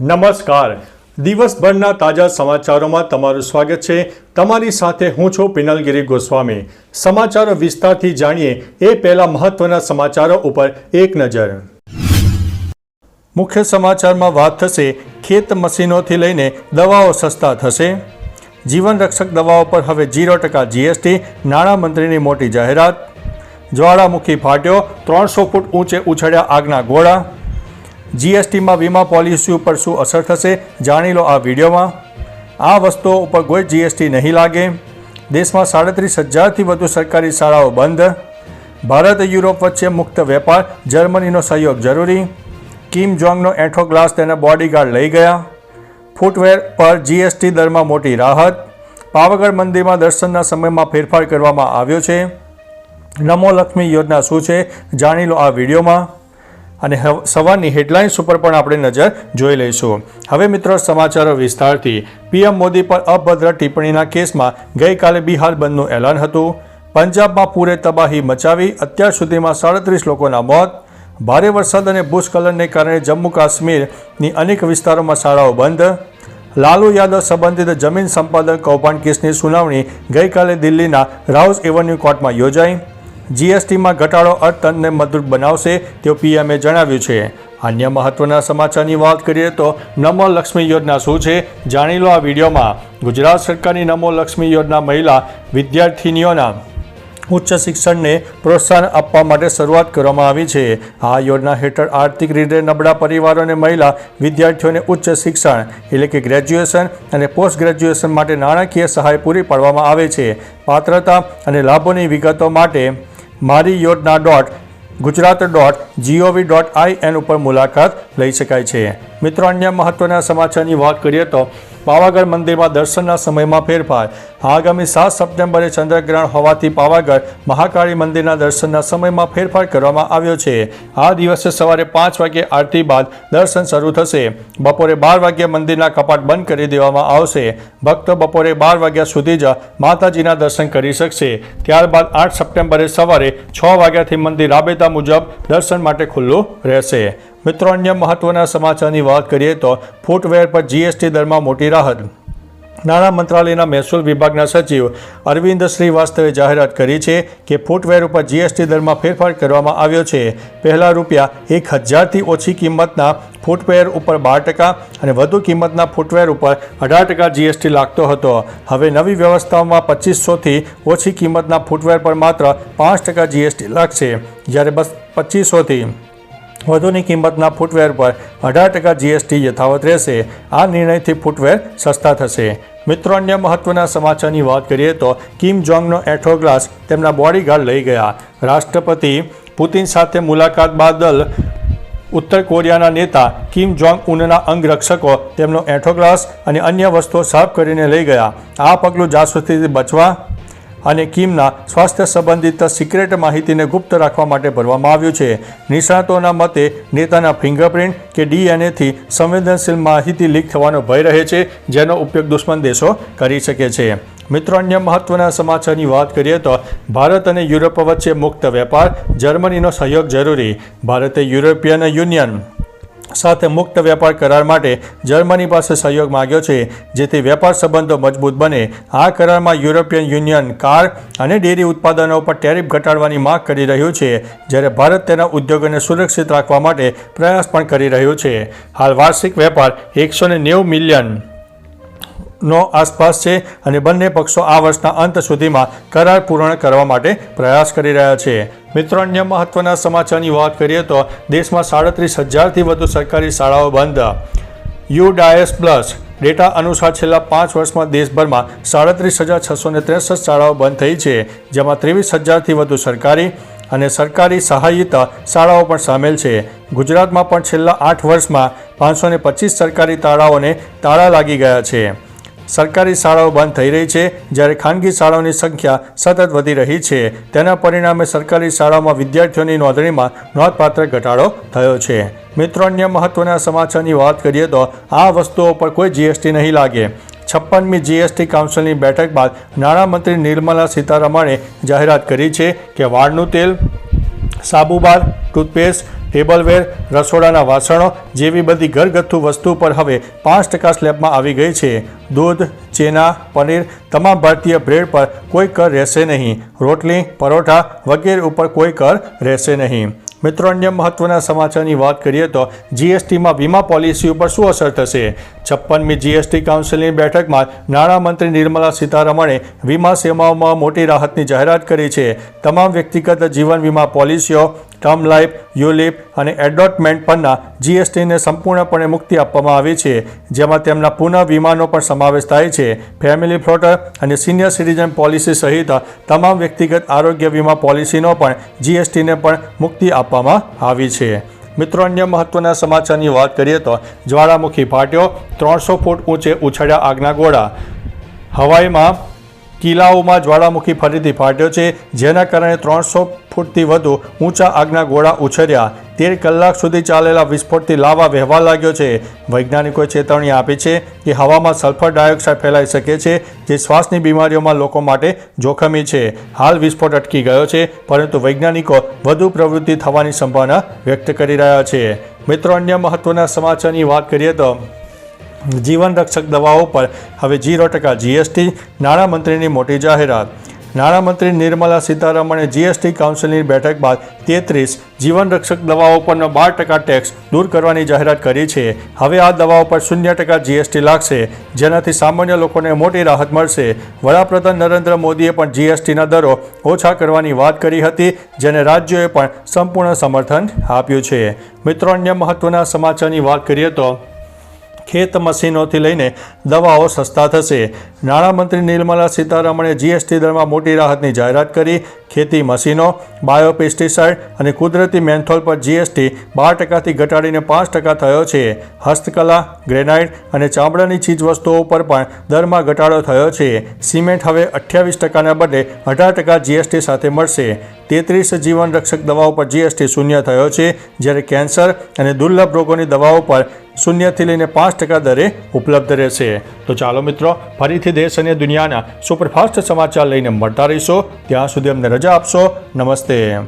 નમસ્કાર. દિવસભરના તાજા સમાચારોમાં તમારું સ્વાગત છે. તમારી સાથે હું છું પિનલગીરી ગોસ્વામી. સમાચારો વિસ્તારથી જાણીએ એ પહેલા મહત્વના સમાચારો ઉપર એક નજર. મુખ્ય સમાચારમાં વાત થશે, ખેત મશીનોથી લઈને દવાઓ સસ્તા થશે. જીવન રક્ષક દવાઓ પર હવે ઝીરો ટકા જીએસટી નાણામંત્રીની મોટી જાહેરાત. જ્વાળામુખી ફાટ્યો, ત્રણસો ફૂટ ઊંચે ઉછળ્યા આગના ગોળા. જીએસટીમાં વીમા પોલિસી ઉપર શું અસર થશે જાણી લો આ વિડીયોમાં. આ વસ્તુઓ ઉપર કોઈ જીએસટી નહીં લાગે. દેશમાં સાડત્રીસ હજારથી વધુ સરકારી શાળાઓ બંધ. ભારત, યુરોપ વચ્ચે મુક્ત વેપાર, જર્મનીનો સહયોગ જરૂરી. કિમ જોંગનો એઠો ગ્લાસ તેના બોડીગાર્ડ લઈ ગયા. ફૂટવેર પર જીએસટી દરમાં મોટી રાહત. પાવાગઢ મંદિરમાં દર્શનના સમયમાં ફેરફાર કરવામાં આવ્યો છે. નમો લક્ષ્મી યોજના શું છે જાણી લો આ વિડીયોમાં. અને સવારની હેડલાઇન્સ ઉપર પણ આપણે નજર જોઈ લઈશું. હવે મિત્રો સમાચારો વિસ્તારથી. પીએમ મોદી પર અભદ્ર ટિપ્પણીના કેસમાં ગઈકાલે બિહાર બંધનું એલાન હતું. પંજાબમાં પૂરે તબાહી મચાવી અત્યાર સુધીમાં સાડત્રીસ લોકોના મોત. ભારે વરસાદ અને ભૂસ્ખલનને કારણે જમ્મુ કાશ્મીરની અનેક વિસ્તારોમાં શાળાઓ બંધ. લાલુ યાદવ સંબંધિત જમીન સંપાદન કૌભાંડ કેસની સુનાવણી ગઈકાલે દિલ્હીના રાઉઝ એવન્યુ કોર્ટમાં યોજાઈ. જીએસટીમાં ઘટાડો અર્થતંત્રને મજબૂત બનાવશે તેવું પીએમએ જણાવ્યું છે. અન્ય મહત્વના સમાચારની વાત કરીએ તો નમો લક્ષ્મી યોજના શું છે જાણી લો આ વિડીયોમાં. ગુજરાત સરકારની નમો લક્ષ્મી યોજના મહિલા વિદ્યાર્થિનીઓના ઉચ્ચ શિક્ષણને પ્રોત્સાહન આપવા માટે શરૂઆત કરવામાં આવી છે. આ યોજના હેઠળ આર્થિક રીતે નબળા પરિવારો અને મહિલા વિદ્યાર્થીઓને ઉચ્ચ શિક્ષણ એટલે કે ગ્રેજ્યુએશન અને પોસ્ટ ગ્રેજ્યુએશન માટે નાણાકીય સહાય પૂરી પાડવામાં આવે છે. પાત્રતા અને લાભોની વિગતો માટે મારી યોજના dot Gujarat dot G O V dot I N ઉપર મુલાકાત લઈ શકાય છે. મિત્રો, અન્ય મહત્વના સમાચારની વાત કરીએ તો પાવાગઢ મંદિરમાં દર્શનના સમયમાં ફેરફાર. આગામી સાત સપ્ટેમ્બરે ચંદ્રગ્રહણ હોવાથી પાવાગઢ મહાકાળી મંદિરના દર્શનના સમયમાં ફેરફાર કરવામાં આવ્યો છે. આ દિવસે સવારે પાંચ વાગ્યે આરતી બાદ દર્શન શરૂ થશે. બપોરે બાર વાગ્યે મંદિરના કપાટ બંધ કરી દેવામાં આવશે. ભક્તો બપોરે બાર વાગ્યા સુધી જ માતાજીના દર્શન કરી શકશે. ત્યારબાદ આઠ સપ્ટેમ્બરે સવારે છ વાગ્યાથી મંદિર રાબેતા મુજબ દર્શન માટે ખુલ્લું રહેશે. મિત્રો, અન્ય મહત્વના સમાચારની વાત કરીએ તો ફૂટવેર પર જીએસટી દરમાં મોટી રાહત. નાણાં મંત્રાલયના મહેસૂલ વિભાગના સચિવ અરવિંદ શ્રીવાસ્તવે જાહેરાત કરી છે કે ફૂટવેર ઉપર જીએસટી દરમાં ફેરફાર કરવામાં આવ્યો છે. પહેલાં રૂપિયા એક હજારથી ઓછી કિંમતના ફૂટવેર ઉપર બાર ટકા અને વધુ કિંમતના ફૂટવેર ઉપર અઢાર ટકા જીએસટી લાગતો હતો. હવે નવી વ્યવસ્થાઓમાં પચીસોથી ઓછી કિંમતના ફૂટવેર પર માત્ર પાંચ ટકા જીએસટી લાગશે. જ્યારે બસ પચીસોથી વધુની કિંમતના ફૂટવેર પર અઢાર ટકા જીએસટી યથાવત રહેશે. આ નિર્ણયથી ફૂટવેર સસ્તા થશે. મિત્રો, અન્ય મહત્વના સમાચારની વાત કરીએ તો કિમ જોંગનો એઠો ગ્લાસ તેમના બોડીગાર્ડ લઈ ગયા. રાષ્ટ્રપતિ પુતિન સાથે મુલાકાત બાદલ ઉત્તર કોરિયાના નેતા કિમ જોંગ ઉનના અંગરક્ષકો તેમનો એઠો અને અન્ય વસ્તુઓ સાફ કરીને લઈ ગયા. આ પગલું જાસૂસીથી બચવા અને કિમના સ્વાસ્થ્ય સંબંધિત સિક્રેટ માહિતીને ગુપ્ત રાખવા માટે ભરવામાં આવ્યું છે. નિષ્ણાતોના મતે, નેતાના ફિંગરપ્રિન્ટ કે ડીએનએથી સંવેદનશીલ માહિતી લીક થવાનો ભય રહે છે, જેનો ઉપયોગ દુશ્મન દેશો કરી શકે છે. મિત્રો, અન્ય મહત્વના સમાચારની વાત કરીએ તો, ભારત અને યુરોપ વચ્ચે મુક્ત વેપાર, જર્મનીનો સહયોગ જરૂરી, ભારતે યુરોપિયન યુનિયન સાથે મુક્ત વેપાર કરાર માટે જર્મની પાસે સહયોગ માંગ્યો છે, જેથી વેપાર સંબંધો મજબૂત બને. આ કરારમાં યુરોપિયન યુનિયન, કાર અને ડેરી ઉત્પાદનો પર ટેરિફ ઘટાડવાની માંગ કરી રહ્યું છે, જ્યારે ભારત તેના ઉદ્યોગોને સુરક્ષિત રાખવા માટે પ્રયાસ પણ કરી રહ્યું છે. હાલ વાર્ષિક વેપાર એકસો નેવું મિલિયન નો આસપાસ છે અને બંને પક્ષો આ વર્ષના અંત સુધીમાં કરાર પૂર્ણ કરવા માટે પ્રયાસ કરી રહ્યા છે. મિત્રો, અન્ય મહત્વના સમાચારની વાત કરીએ તો દેશમાં સાડત્રીસ હજારથી વધુ સરકારી શાળાઓ બંધ. યુ ડાયસ પ્લસ ડેટા અનુસાર છેલ્લા પાંચ વર્ષમાં દેશભરમાં સાડત્રીસ હજાર છસો ને ત્રેસઠ શાળાઓ બંધ થઈ છે, જેમાં ત્રેવીસ હજારથી વધુ સરકારી અને સરકારી સહાયિત શાળાઓ પણ સામેલ છે. ગુજરાતમાં પણ છેલ્લા આઠ વર્ષમાં પાંચસો ને પચીસ સરકારી તાળાઓને તાળા લાગી ગયા છે. સરકારી શાળાઓ બંધ થઈ રહી છે. જ્યારે ખાનગી શાળાઓની સંખ્યા સતત વધી રહી છે. તેના પરિણામે સરકારી શાળાઓમાં વિદ્યાર્થીઓની નોંધણીમાં નોંધપાત્ર ઘટાડો થયો છે. મિત્રો, અન્ય મહત્વના સમાચારની વાત કરીએ તો આ વસ્તુઓ પર કોઈ જીએસટી નહીં લાગે. છપ્પનમી જીએસટી કાઉન્સિલની બેઠક બાદ નાણામંત્રી નિર્મલા સીતારમણે જાહેરાત કરી છે કે વાળનું તેલ, સાબુબાર, ટૂથપેસ્ટ ટેબલવેર, રસોડાના વાસણો જેવી બધી ઘરગથ્થુ વસ્તુ પર હવે પાંચ ટકા સ્લેબમાં આવી ગઈ છે. દૂધ, ચેના, પનીર તમામ ભારતીય બ્રેડ પર કોઈ કર રહેશે નહીં. રોટલી, પરોઠા વગેરે ઉપર કોઈ કર રહેશે નહીં. મિત્રો, અન્ય મહત્વના સમાચારની વાત કરીએ તો જીએસટીમાં વીમા પોલિસી ઉપર શું અસર થશે? છપ્પનમી જીએસટી કાઉન્સિલની બેઠકમાં નાણામંત્રી નિર્મલા સીતારમણે વીમા સેવાઓમાં મોટી રાહતની જાહેરાત કરી છે. તમામ વ્યક્તિગત જીવન વીમા પોલિસીઓ ટર્મ લાઈફ, યુલિપ અને એડોટમેન્ટ પરના જીએસટીને સંપૂર્ણપણે મુક્તિ આપવામાં આવી છે, જેમાં તેમના પુનઃ વીમાનો પણ સમાવેશ થાય છે. ફેમિલી ફ્લોટર અને સિનિયર સિટીઝન પોલિસી સહિત તમામ વ્યક્તિગત આરોગ્ય વીમા પોલિસીનો પણ જીએસટીને પણ મુક્તિ આપવામાં આવી છે. મિત્રો, અન્ય મહત્વના સમાચારની વાત કરીએ તો જ્વાળામુખી ફાટ્યો, ત્રણસો ફૂટ ઊંચે ઉછળ્યા આગના ગોળા. હવાઈમાં કિલ્લાઓમાં જ્વાળામુખી ફરીથી ફાટ્યો છે, જેના કારણે ત્રણસો ફૂટથી વધુ ઊંચા આગના ગોળા ઉછર્યા. તેર કલાક સુધી ચાલેલા વિસ્ફોટથી લાવા વહેવા લાગ્યો છે. વૈજ્ઞાનિકોએ ચેતવણી આપી છે કે હવામાં સલ્ફર ડાયોક્સાઇડ ફેલાઈ શકે છે, જે શ્વાસની બીમારીઓમાં લોકો માટે જોખમી છે. હાલ વિસ્ફોટ અટકી ગયો છે, પરંતુ વૈજ્ઞાનિકો વધુ પ્રવૃત્તિ થવાની સંભાવના વ્યક્ત કરી રહ્યા છે. મિત્રો, અન્ય મહત્વના સમાચારની વાત કરીએ તો જીવન રક્ષક દવાઓ પર હવે જીરો ટકા જીએસટી નાણામંત્રીની મોટી જાહેરાત. નાણામંત્રી નિર્મલા સીતારમણે જીએસટી કાઉન્સિલની બેઠક બાદ તેત્રીસ જીવન રક્ષક દવાઓ પરનો બાર ટકા ટેક્સ દૂર કરવાની જાહેરાત કરી છે. હવે આ દવાઓ પર શૂન્ય ટકા જીએસટી લાગશે, જેનાથી સામાન્ય લોકોને મોટી રાહત મળશે. વડાપ્રધાન નરેન્દ્ર મોદીએ પણ જીએસટીના દરો ઓછા કરવાની વાત કરી હતી, જેને રાજ્યોએ પણ સંપૂર્ણ સમર્થન આપ્યું છે. મિત્રો, અન્ય મહત્વના સમાચારની વાત કરીએ તો ખેત મશીનોથી લઈને દવાઓ સસ્તા થશે. નાણામંત્રી નિર્મલા સીતારમણે જીએસટી દરમાં મોટી રાહતની જાહેરાત કરી. ખેતી મશીનો, બાયોપેસ્ટિસાઇડ અને કુદરતી મેન્થોલ પર જીએસટી બાર ટકાથી ઘટાડીને પાંચ ટકા થયો છે. હસ્તકલા, ગ્રેનાઇટ અને ચામડાની ચીજવસ્તુઓ પર પણ દરમાં ઘટાડો થયો છે. સિમેન્ટ હવે અઠ્યાવીસ ટકાના બદલે અઢાર ટકા જીએસટી સાથે મળશે. તેત્રીસ જીવનરક્ષક દવાઓ પર જીએસટી શૂન્ય થયો છે. જ્યારે કેન્સર અને દુર્લભ રોગોની દવાઓ પર શૂન્યથી લઈને પાંચ ટકા દરે ઉપલબ્ધ રહેશે. તો ચાલો મિત્રો, ફરીથી દેશ અને દુનિયાના સુપરફાસ્ટ સમાચાર લઈને મળતા રહીશો. ત્યાં સુધી અમને રજા આપશો. નમસ્તે.